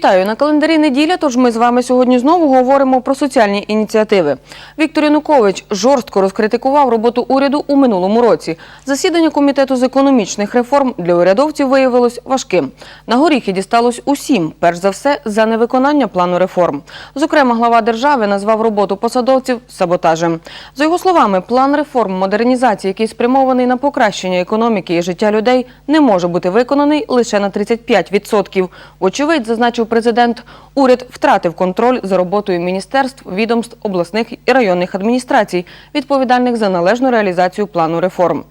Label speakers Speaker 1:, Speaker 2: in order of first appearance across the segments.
Speaker 1: Вітаю на календарі неділя. Тож ми з вами сьогодні знову говоримо про соціальні ініціативи. Віктор Янукович жорстко розкритикував роботу уряду у минулому році. Засідання комітету з економічних реформ для урядовців виявилось важким. На горіхи дісталось усім, перш за все, за невиконання плану реформ. Зокрема, глава держави назвав роботу посадовців саботажем. За його словами, план реформ модернізації, який спрямований на покращення економіки і життя людей, не може бути виконаний лише на 35%. Вочевидь, зазначив президент, уряд втратив контроль за роботою міністерств, відомств, обласних і районних адміністрацій, відповідальних за належну реалізацію плану реформ.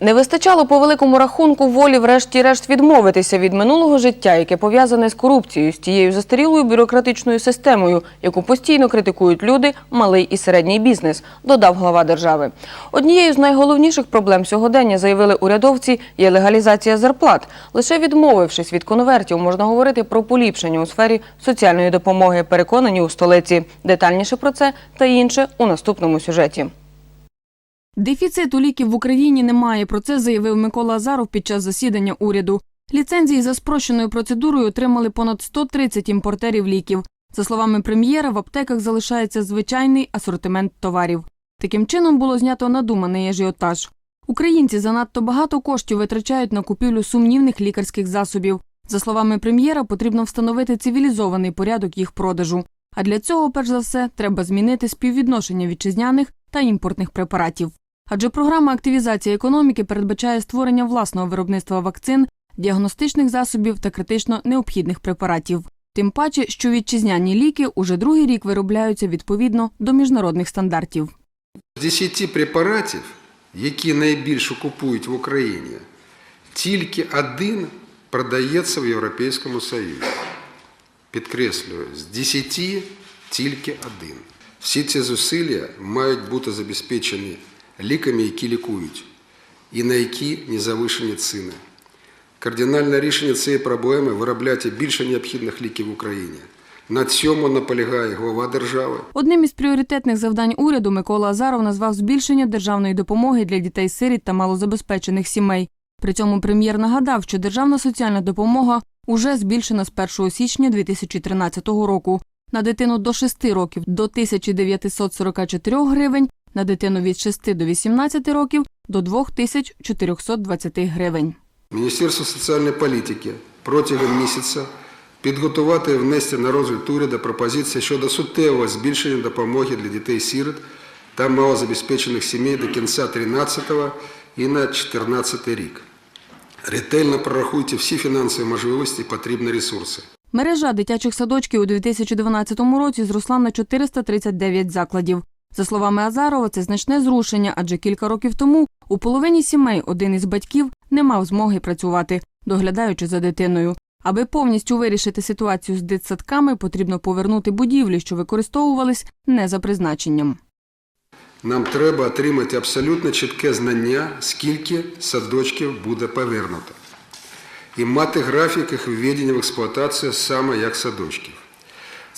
Speaker 1: Не вистачало по великому рахунку волі врешті-решт відмовитися від минулого життя, яке пов'язане з корупцією, з тією застарілою бюрократичною системою, яку постійно критикують люди, малий і середній бізнес, додав глава держави. Однією з найголовніших проблем сьогодення, заявили урядовці, є легалізація зарплат. Лише відмовившись від конвертів, можна говорити про поліпшення у сфері соціальної допомоги, переконані у столиці. Детальніше про це та інше у наступному сюжеті.
Speaker 2: Дефіциту ліків в Україні немає. Про це заявив Микола Азаров під час засідання уряду. Ліцензії за спрощеною процедурою отримали понад 130 імпортерів ліків. За словами прем'єра, в аптеках залишається звичайний асортимент товарів. Таким чином було знято надуманий ажіотаж. Українці занадто багато коштів витрачають на купівлю сумнівних лікарських засобів. За словами прем'єра, потрібно встановити цивілізований порядок їх продажу. А для цього, перш за все, треба змінити співвідношення вітчизняних та імпортних препаратів. Адже програма активізації економіки передбачає створення власного виробництва вакцин, діагностичних засобів та критично необхідних препаратів. Тим паче, що вітчизняні ліки уже другий рік виробляються відповідно до міжнародних стандартів.
Speaker 3: З 10 препаратів, які найбільше купують в Україні, тільки один продається в Європейському Союзі. Підкреслюю, з 10 тільки один. Всі ці зусилля мають бути забезпечені ліками, які лікують, і на які не завишені ціни. Кардинальне рішення цієї проблеми виробляти більше необхідних ліків в Україні. На цьому наполягає глава держави.
Speaker 2: Одним із пріоритетних завдань уряду Микола Азаров назвав збільшення державної допомоги для дітей-сиріт та малозабезпечених сімей. При цьому прем'єр нагадав, що державна соціальна допомога уже збільшена з 1 січня 2013 року. На дитину до 6 років до 1944 гривень, на дитину від 6 до 18 років до 2420 гривень.
Speaker 3: Міністерство соціальної політики протягом місяця підготувати і внести на розгляд уряду пропозиції щодо суттєвого збільшення допомоги для дітей-сірот та малозабезпечених сімей до кінця 2013 і на 2014 рік. Ретельно прорахуйте всі фінансові можливості і потрібні ресурси.
Speaker 2: Мережа дитячих садочків у 2012 році зросла на 439 закладів. За словами Азарова, це значне зрушення, адже кілька років тому у половині сімей один із батьків не мав змоги працювати, доглядаючи за дитиною. Аби повністю вирішити ситуацію з дитсадками, потрібно повернути будівлі, що використовувались не за призначенням.
Speaker 3: Нам треба отримати абсолютно чітке знання, скільки садочків буде повернуто. І мати графік їх введення в експлуатацію саме як садочків.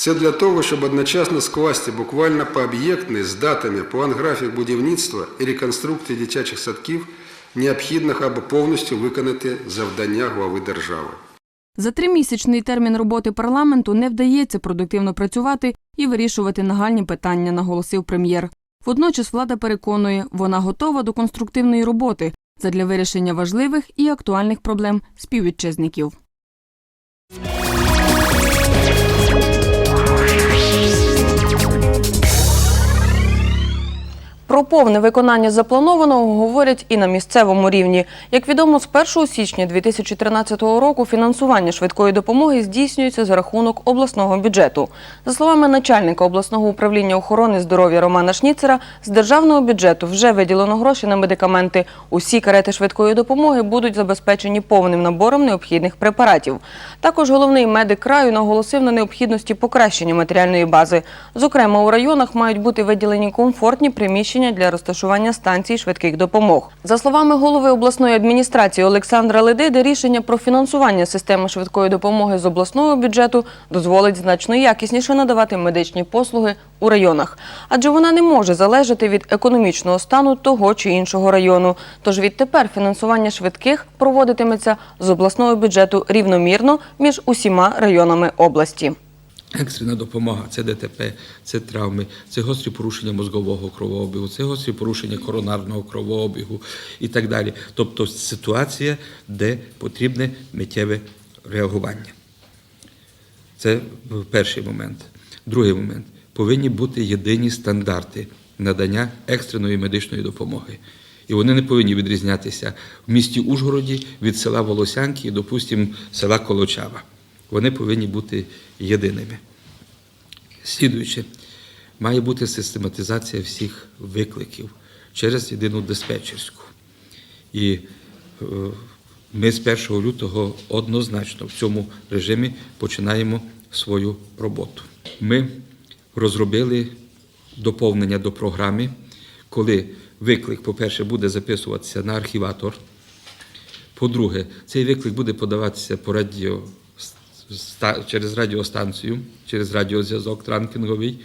Speaker 3: Це для того, щоб одночасно скласти буквально пооб'єктний з датами план графік будівництва і реконструкції дитячих садків, необхідних аби повністю виконати завдання глави держави.
Speaker 2: За тримісячний термін роботи парламенту не вдається продуктивно працювати і вирішувати нагальні питання, наголосив прем'єр. Водночас влада переконує, вона готова до конструктивної роботи задля вирішення важливих і актуальних проблем співвітчизників.
Speaker 1: Про повне виконання запланованого говорять і на місцевому рівні. Як відомо, з 1 січня 2013 року фінансування швидкої допомоги здійснюється за рахунок обласного бюджету. За словами начальника обласного управління охорони здоров'я Романа Шніцера, з державного бюджету вже виділено гроші на медикаменти. Усі карети швидкої допомоги будуть забезпечені повним набором необхідних препаратів. Також головний медик краю наголосив на необхідності покращення матеріальної бази. Зокрема, у районах мають бути виділені комфортні приміщення приміщення для розташування станцій швидких допомог. За словами голови обласної адміністрації Олександра Ледиди, рішення про фінансування системи швидкої допомоги з обласного бюджету дозволить значно якісніше надавати медичні послуги у районах, адже вона не може залежати від економічного стану того чи іншого району. Тож відтепер фінансування швидких проводитиметься з обласного бюджету рівномірно між усіма районами області.
Speaker 4: Екстрена допомога це ДТП, це травми, це гострі порушення мозгового кровообігу, це гострі порушення коронарного кровообігу і так далі. Тобто ситуація, де потрібне миттєве реагування. Це перший момент. Другий момент. Повинні бути єдині стандарти надання екстреної медичної допомоги. І вони не повинні відрізнятися в місті Ужгороді від села Волосянки і, допустимо, села Колочава. Вони повинні бути єдиними. Слідуюче, має бути систематизація всіх викликів через єдину диспетчерську. І е, ми з 1 лютого однозначно в цьому режимі починаємо свою роботу. Ми розробили доповнення до програми, коли виклик, по-перше, буде записуватися на архіватор. По-друге, цей виклик буде подаватися по радіо, через радіостанцію, через радіозв'язок транкінговий.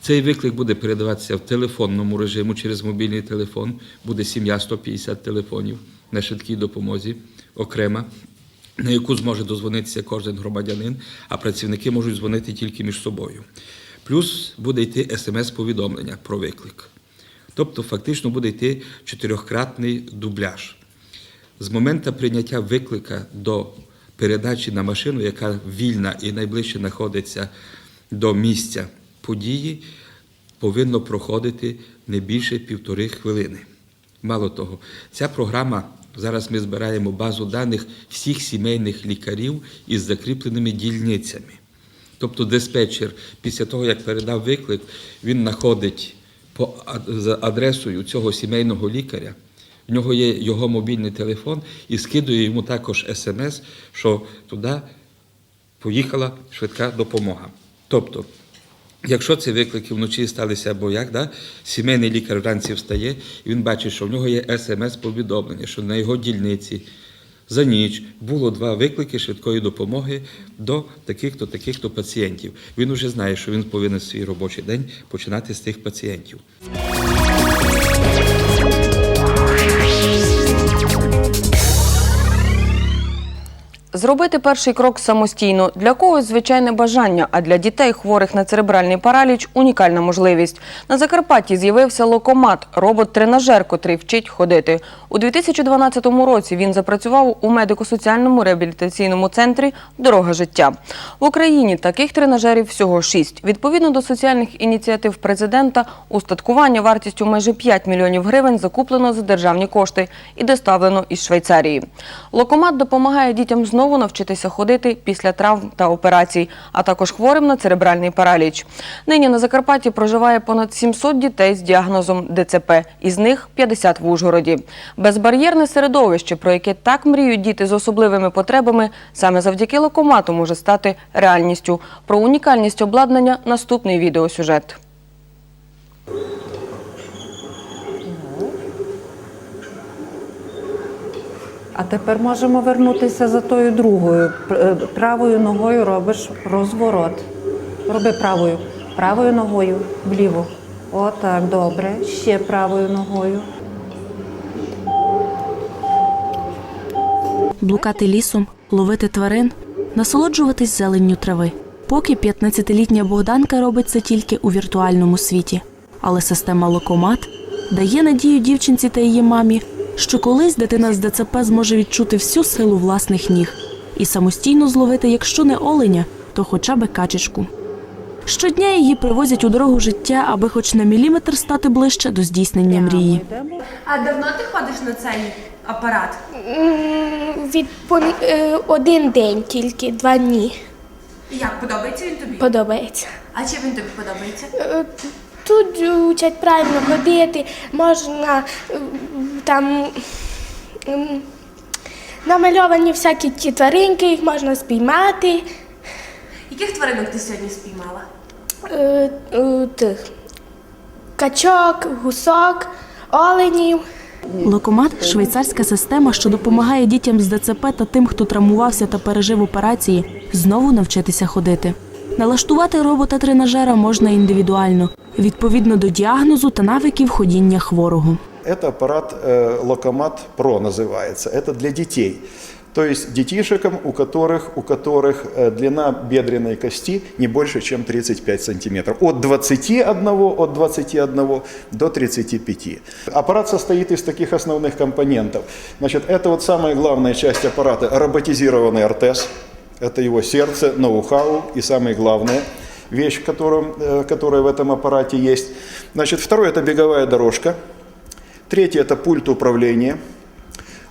Speaker 4: Цей виклик буде передаватися в телефонному режиму через мобільний телефон. Буде сім'я 150 телефонів на швидкій допомозі окрема, на яку зможе дозвонитися кожен громадянин, а працівники можуть дзвонити тільки між собою. Плюс буде йти смс-повідомлення про виклик. Тобто, фактично буде йти чотирьохкратний дубляж. З моменту прийняття виклика до передачі на машину, яка вільна і найближче знаходиться до місця події, повинно проходити не більше півтори хвилини. Мало того, ця програма зараз ми збираємо базу даних всіх сімейних лікарів із закріпленими дільницями. Тобто диспетчер після того, як передав виклик, він знаходить по ад- адресою цього сімейного лікаря. В нього є його мобільний телефон і скидує йому також смс, що туди поїхала швидка допомога. Тобто, якщо ці виклики вночі сталися або як, да, сімейний лікар вранці встає, і він бачить, що в нього є смс-повідомлення, що на його дільниці за ніч було два виклики швидкої допомоги до таких-то, таких-то пацієнтів. Він вже знає, що він повинен свій робочий день починати з тих пацієнтів.
Speaker 1: Зробити перший крок самостійно для когось звичайне бажання, а для дітей, хворих на церебральний параліч, унікальна можливість. На Закарпатті з'явився локомат, робот-тренажер, котрий вчить ходити. У 2012 році він запрацював у медико-соціальному реабілітаційному центрі Дорога життя. В Україні таких тренажерів всього шість. Відповідно до соціальних ініціатив президента, устаткування вартістю майже 5 мільйонів гривень закуплено за державні кошти і доставлено із Швейцарії. Локомат допомагає дітям знову навчитися ходити після травм та операцій, а також хворим на церебральний параліч. Нині на Закарпатті проживає понад 700 дітей з діагнозом ДЦП, із них 50 в Ужгороді. Безбар'єрне середовище, про яке так мріють діти з особливими потребами, саме завдяки локомату може стати реальністю. Про унікальність обладнання наступний відеосюжет.
Speaker 5: А тепер можемо вернутися за тою другою. Е, Правою ногою робиш розворот. Роби правою. Правою ногою вліво. Отак, добре. Ще правою ногою.
Speaker 6: блукати лісом, ловити тварин, насолоджуватись зеленню трави. Поки 15-літня Богданка робить це тільки у віртуальному світі. Але система Локомат дає надію дівчинці та її мамі, що колись дитина з ДЦП зможе відчути всю силу власних ніг і самостійно зловити, якщо не оленя, то хоча би качечку. Щодня її привозять у дорогу життя, аби хоч на міліметр стати ближче до здійснення мрії.
Speaker 7: А давно ти ходиш на цей апарат?
Speaker 8: Від е, один день тільки, два дні
Speaker 7: як подобається він тобі?
Speaker 8: подобається.
Speaker 7: А чим він тобі подобається?
Speaker 8: Тут вчать правильно ходити, можна там намальовані всякі ті тваринки, їх можна спіймати.
Speaker 7: Яких тваринок ти сьогодні спіймала?
Speaker 8: Е, е, Тих качок, гусок, оленів.
Speaker 6: Локомат швейцарська система, що допомагає дітям з ДЦП та тим, хто травмувався та пережив операції, знову навчитися ходити. Налаштувати робота-тренажера можна індивідуально, відповідно до діагнозу та навиків ходіння хворого.
Speaker 9: Это аппарат э, Локомат Про называется. Это для детей. То есть детишекам, у которых, у которых э, длина бедренной кости не больше, чем 35 сантиметров. От 21, от 21 до 35. Аппарат состоит из таких основных компонентов. Значит, это вот самая главная часть аппарата – роботизированный ортез. Это его сердце, ноу-хау и самое главное – вещь, в котором, э, которая в этом аппарате есть. Значит, второе – это беговая дорожка. Третье – это пульт управления.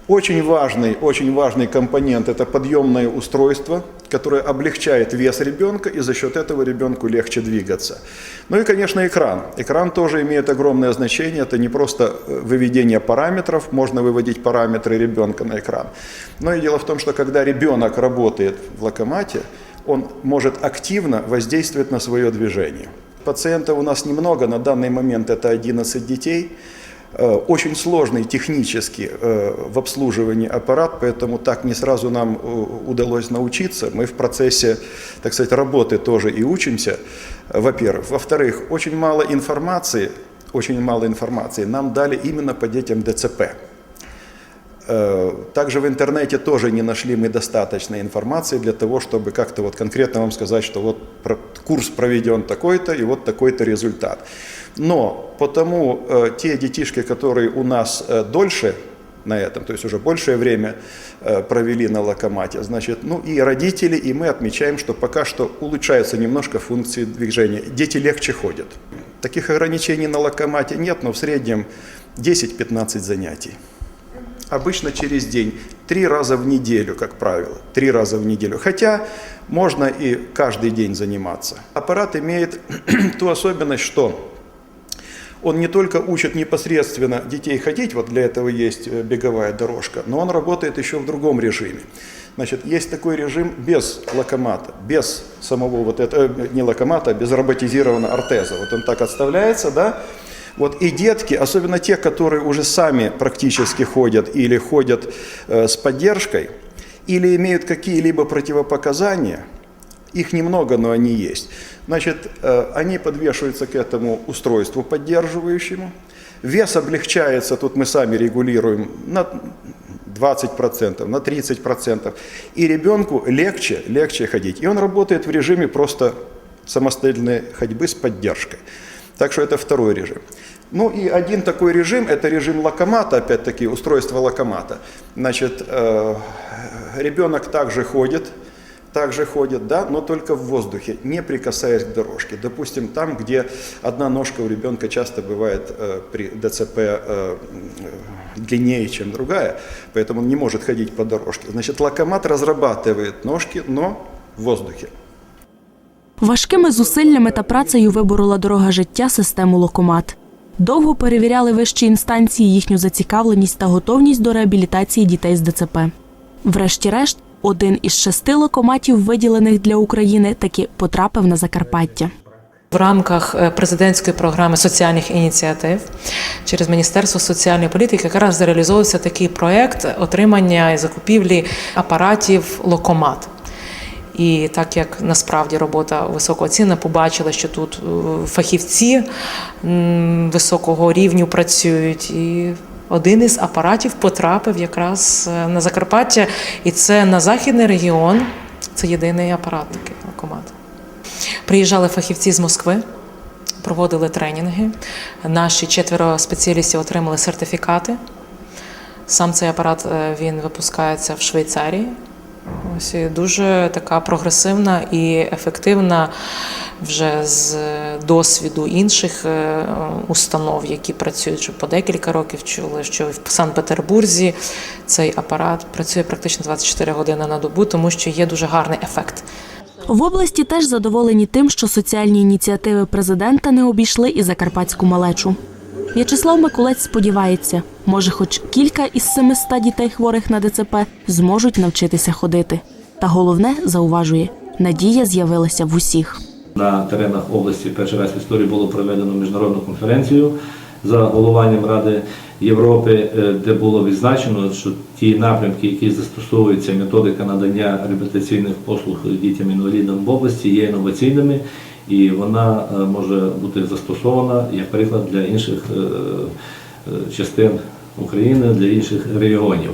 Speaker 9: Очень важный, очень важный компонент – это подъемное устройство, которое облегчает вес ребенка, и за счет этого ребенку легче двигаться. Ну и, конечно, экран. Экран тоже имеет огромное значение. Это не просто э, выведение параметров, можно выводить параметры ребенка на экран. Но и дело в том, что когда ребенок работает в локомате, он может активно воздействовать на свое движение. Пациентов у нас немного, на данный момент это 11 детей. Э, Очень сложный технически э, в обслуживании аппарат, поэтому так не сразу нам э, удалось научиться. Мы в процессе, так сказать, работы тоже и учимся, во-первых. Во-вторых, очень мало информации, очень мало информации нам дали именно по детям ДЦП. Также в интернете тоже не нашли мы достаточной информации для того, чтобы как-то вот конкретно вам сказать, что вот курс проведен такой-то и вот такой-то результат. Но потому э, те детишки, которые у нас э, дольше на этом, то есть уже большее время э, провели на локомате, значит, ну и родители, и мы отмечаем, что пока что улучшаются немножко функции движения. Дети легче ходят. Таких ограничений на локомате нет, но в среднем 10-15 занятий. Обычно через день, три раза в неделю, как правило, три раза в неделю. Хотя можно и каждый день заниматься. Аппарат имеет ту особенность, что он не только учит непосредственно детей ходить, вот для этого есть э, беговая дорожка, но он работает еще в другом режиме. Значит, есть такой режим без локомата, без самого вот этого, э, не локомата, а без роботизированного ортеза. Вот он так отставляется, да, вот и детки, особенно те, которые уже сами практически ходят или ходят э, с поддержкой, или имеют какие-либо противопоказания, их немного, но они есть. Значит, э, они подвешиваются к этому устройству поддерживающему. Вес облегчается, тут мы сами регулируем на 20%, на 30%. И ребенку легче, легче ходить. И он работает в режиме просто самостоятельной ходьбы с поддержкой. Так что это второй режим. Ну и один такой режим, это режим локомата, опять-таки устройство локомата. Значит, э, ребенок также ходит, также ходит, да, но только в воздухе, не прикасаясь к дорожке. Допустим, там, где одна ножка у ребенка часто бывает э, при ДЦП э, э, длиннее, чем другая, поэтому он не может ходить по дорожке. Значит, локомат разрабатывает ножки, но в воздухе.
Speaker 6: Важкими зусиллями та працею виборола дорога життя систему локомат. Довго перевіряли вищі інстанції їхню зацікавленість та готовність до реабілітації дітей з ДЦП. Врешті-решт, один із шести локоматів, виділених для України, таки потрапив на Закарпаття.
Speaker 10: В рамках е, президентської програми соціальних ініціатив через Міністерство соціальної політики якраз реалізовувався такий проект отримання і закупівлі апаратів локомат. І так як насправді робота високооцінна, побачила, що тут е, фахівці високого рівню працюють. І один із апаратів потрапив якраз е, на Закарпаття, і це на західний регіон. Це єдиний апарат такий локомат. Приїжджали фахівці з Москви, проводили тренінги. Наші четверо спеціалістів отримали сертифікати. Сам цей апарат е, він випускається в Швейцарії. Ось дуже така прогресивна і ефективна вже з досвіду інших е, установ, які працюють вже по декілька років. Чули, що в Санкт-Петербурзі цей апарат працює практично 24 години на добу, тому що є дуже гарний ефект.
Speaker 6: В області теж задоволені тим, що соціальні ініціативи президента не обійшли і закарпатську малечу. В'ячеслав Миколець сподівається, може, хоч кілька із 700 дітей хворих на ДЦП зможуть навчитися ходити. Та головне зауважує, надія з'явилася в усіх.
Speaker 11: На теренах області перший раз в історії було проведено міжнародну конференцію за головуванням Ради Європи, е, де було відзначено, що ті напрямки, які застосовуються методика надання реабілітаційних послуг дітям-інвалідам в області, є інноваційними і вона е, може бути застосована як приклад для інших е, е, частин України, для інших регіонів.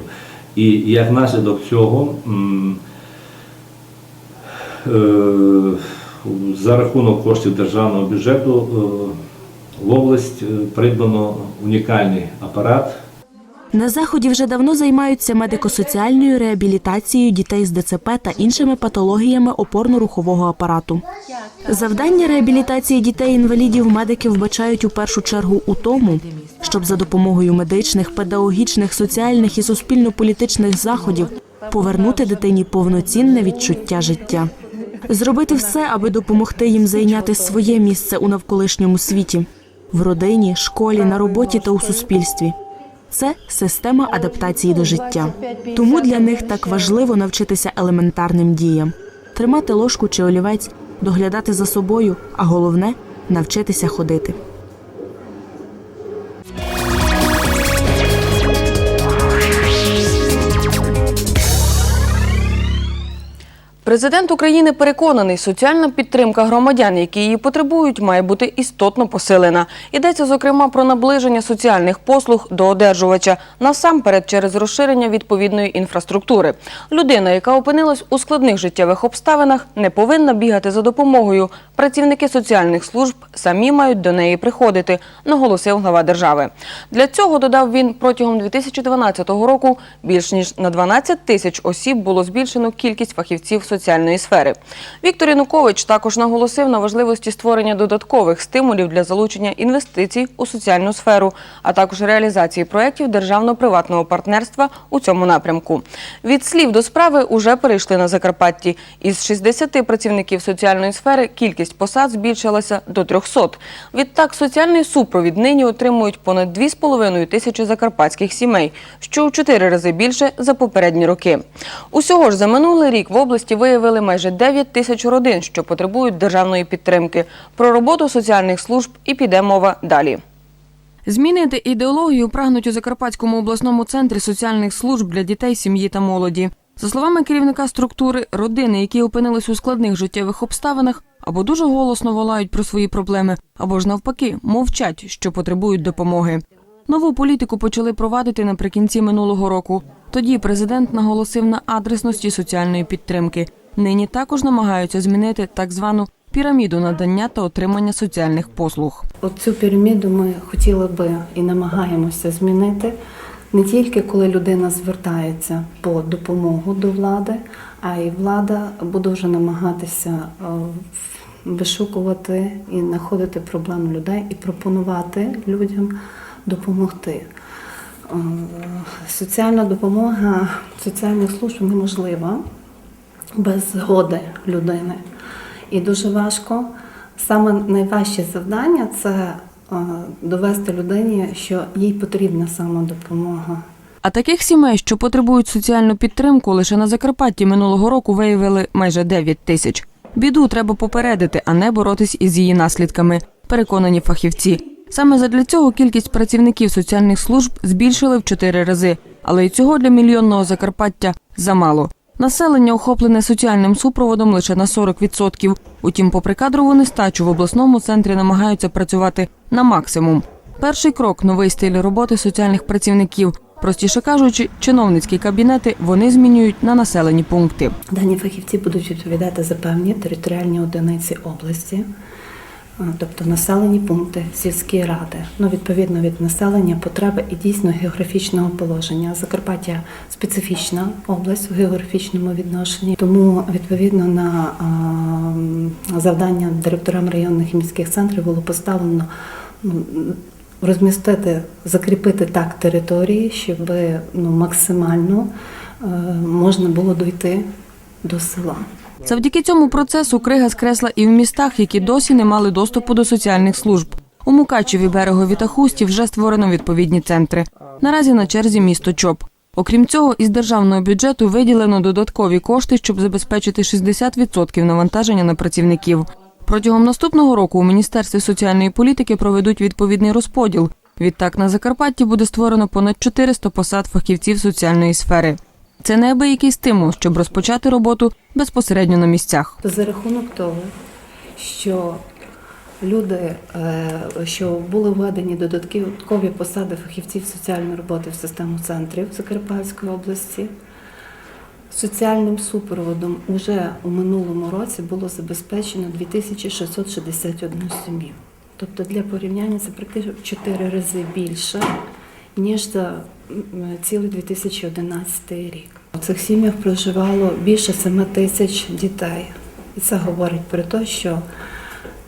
Speaker 11: І як наслідок цього. За рахунок коштів державного бюджету в область придбано унікальний апарат.
Speaker 6: На заході вже давно займаються медико-соціальною реабілітацією дітей з ДЦП та іншими патологіями опорно-рухового апарату. Завдання реабілітації дітей-інвалідів медики вбачають у першу чергу у тому, щоб за допомогою медичних, педагогічних, соціальних і суспільно-політичних заходів повернути дитині повноцінне відчуття життя. Зробити все, аби допомогти їм зайняти своє місце у навколишньому світі в родині, школі, на роботі та у суспільстві. Це система адаптації до життя. Тому для них так важливо навчитися елементарним діям: тримати ложку чи олівець, доглядати за собою, а головне навчитися ходити.
Speaker 1: Президент України переконаний, соціальна підтримка громадян, які її потребують, має бути істотно посилена. Йдеться, зокрема, про наближення соціальних послуг до одержувача, насамперед через розширення відповідної інфраструктури. Людина, яка опинилась у складних життєвих обставинах, не повинна бігати за допомогою. Працівники соціальних служб самі мають до неї приходити, наголосив глава держави. Для цього, додав він, протягом 2012 року більш ніж на 12 тисяч осіб було збільшено кількість фахівців соціальної сфери. Віктор Янукович також наголосив на важливості створення додаткових стимулів для залучення інвестицій у соціальну сферу, а також реалізації проєктів державно-приватного партнерства у цьому напрямку. Від слів до справи уже перейшли на Закарпатті. Із 60 працівників соціальної сфери кількість посад збільшилася до 300. Відтак, соціальний супровід нині отримують понад 2,5 тисячі закарпатських сімей, що у чотири рази більше за попередні роки. Усього ж за минулий рік в області виявили майже 9 тисяч родин, що потребують державної підтримки. Про роботу соціальних служб і піде мова далі.
Speaker 2: Змінити ідеологію прагнуть у Закарпатському обласному центрі соціальних служб для дітей, сім'ї та молоді. За словами керівника структури, родини, які опинились у складних життєвих обставинах, або дуже голосно волають про свої проблеми, або ж навпаки мовчать, що потребують допомоги. Нову політику почали провадити наприкінці минулого року. Тоді президент наголосив на адресності соціальної підтримки. Нині також намагаються змінити так звану піраміду надання та отримання соціальних послуг.
Speaker 5: Оцю піраміду ми хотіли би і намагаємося змінити не тільки коли людина звертається по допомогу до влади, а й влада буде вже намагатися е, вишукувати і знаходити проблеми людей і пропонувати людям допомогти. Е, Соціальна допомога соціальних служб неможлива без згоди людини. І дуже важко. Саме найважче завдання це е, довести людині, що їй потрібна саме допомога.
Speaker 2: А таких сімей, що потребують соціальну підтримку, лише на Закарпатті минулого року виявили майже 9 тисяч. Біду треба попередити, а не боротись із її наслідками, переконані фахівці. Саме задля цього кількість працівників соціальних служб збільшили в чотири рази, але й цього для мільйонного Закарпаття замало. Населення охоплене соціальним супроводом лише на 40%. Утім, попри кадрову нестачу в обласному центрі намагаються працювати на максимум. Перший крок новий стиль роботи соціальних працівників. Простіше кажучи, чиновницькі кабінети вони змінюють на населені пункти.
Speaker 5: Дані фахівці будуть відповідати за певні територіальні одиниці області, тобто населені пункти, сільські ради. Ну, відповідно від населення, потреби і дійсно географічного положення. Закарпаття специфічна область в географічному відношенні, тому відповідно на завдання директорам районних і міських центрів було поставлено розмістити, закріпити так території, щоб ну, максимально е, можна було дойти до села.
Speaker 2: Завдяки цьому процесу крига скресла і в містах, які досі не мали доступу до соціальних служб. У Мукачеві, Берегові та Хусті вже створено відповідні центри. Наразі на черзі місто Чоп. Окрім цього, із державного бюджету виділено додаткові кошти, щоб забезпечити 60% навантаження на працівників. Протягом наступного року у Міністерстві соціальної політики проведуть відповідний розподіл. Відтак на Закарпатті буде створено понад 400 посад фахівців соціальної сфери. Це неабиякий стимул, щоб розпочати роботу безпосередньо на місцях.
Speaker 5: За рахунок того, що люди, е, що були введені додаткові посади фахівців соціальної роботи в систему центрів Закарпатської області, соціальним супроводом уже у минулому році було забезпечено 2661 сім'ю. Тобто для порівняння це практично в 4 рази більше, ніж за цілий 2011 рік. У цих сім'ях проживало більше 7 тисяч дітей. І це говорить про те, що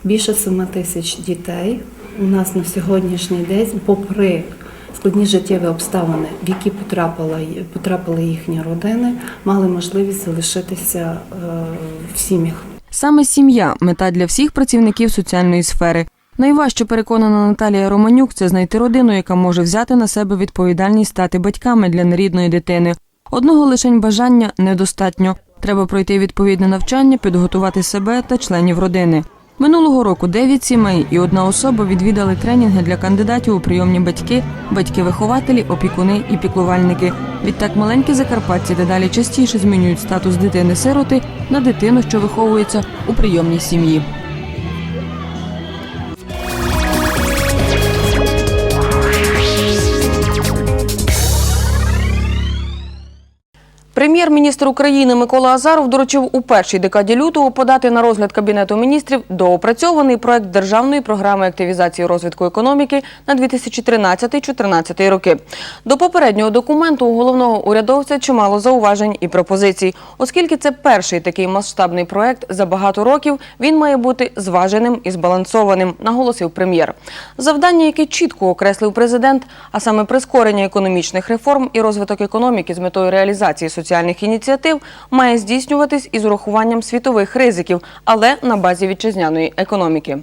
Speaker 5: більше 7 тисяч дітей у нас на сьогоднішній день, попри складні життєві обставини, в які потрапила, потрапили їхні родини, мали можливість залишитися е, в сім'ях.
Speaker 2: Саме сім'я мета для всіх працівників соціальної сфери. Найважче переконана Наталія Романюк це знайти родину, яка може взяти на себе відповідальність стати батьками для нерідної дитини. Одного лишень бажання недостатньо. Треба пройти відповідне навчання, підготувати себе та членів родини. Минулого року дев'ять сімей і одна особа відвідали тренінги для кандидатів у прийомні батьки, батьки-вихователі, опікуни і піклувальники. Відтак маленькі закарпатці дедалі частіше змінюють статус дитини-сироти на дитину, що виховується у прийомній сім'ї.
Speaker 1: Прем'єр-міністр України Микола Азаров доручив у першій декаді лютого подати на розгляд Кабінету міністрів доопрацьований проект Державної програми активізації розвитку економіки на 2013-2014 роки. До попереднього документу у головного урядовця чимало зауважень і пропозицій. Оскільки це перший такий масштабний проект за багато років, він має бути зваженим і збалансованим, наголосив прем'єр. Завдання, яке чітко окреслив президент, а саме прискорення економічних реформ і розвиток економіки з метою реалізації соціальних ініціатив, має здійснюватись із урахуванням світових ризиків, але на базі вітчизняної економіки.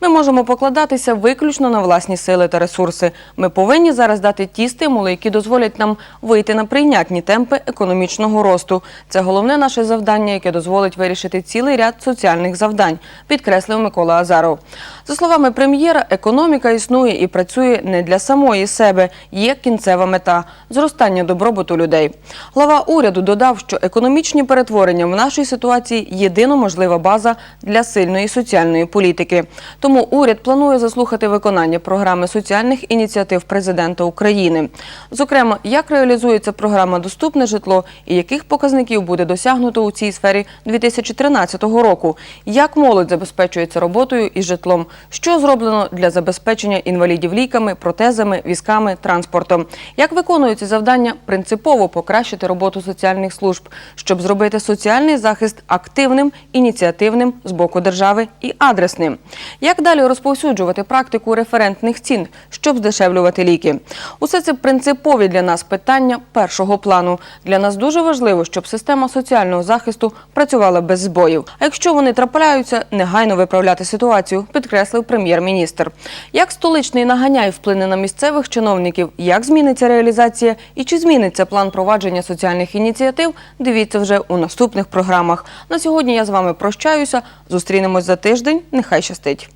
Speaker 1: Ми можемо покладатися виключно на власні сили та ресурси. Ми повинні зараз дати ті стимули, які дозволять нам вийти на прийнятні темпи економічного росту. Це головне наше завдання, яке дозволить вирішити цілий ряд соціальних завдань, підкреслив Микола Азаров. За словами прем'єра, економіка існує і працює не для самої себе. Є кінцева мета зростання добробуту людей. Глава уряду додав, що економічні перетворення в нашій ситуації єдино можлива база для сильної соціальної політики. Тому уряд планує заслухати виконання програми соціальних ініціатив президента України. Зокрема, як реалізується програма Доступне житло і яких показників буде досягнуто у цій сфері 2013 року, як молодь забезпечується роботою і житлом, що зроблено для забезпечення інвалідів ліками, протезами, візками, транспортом, як виконуються завдання принципово покращити роботу соціальних служб, щоб зробити соціальний захист активним, ініціативним з боку держави і адресним. Як далі розповсюджувати практику референтних цін, щоб здешевлювати ліки? Усе це принципові для нас питання першого плану. Для нас дуже важливо, щоб система соціального захисту працювала без збоїв. А якщо вони трапляються, негайно виправляти ситуацію, підкреслив прем'єр-міністр. Як столичний наганяй вплине на місцевих чиновників, як зміниться реалізація і чи зміниться план провадження соціальних ініціатив дивіться вже у наступних програмах. На сьогодні я з вами прощаюся. Зустрінемось за тиждень. Нехай щастить.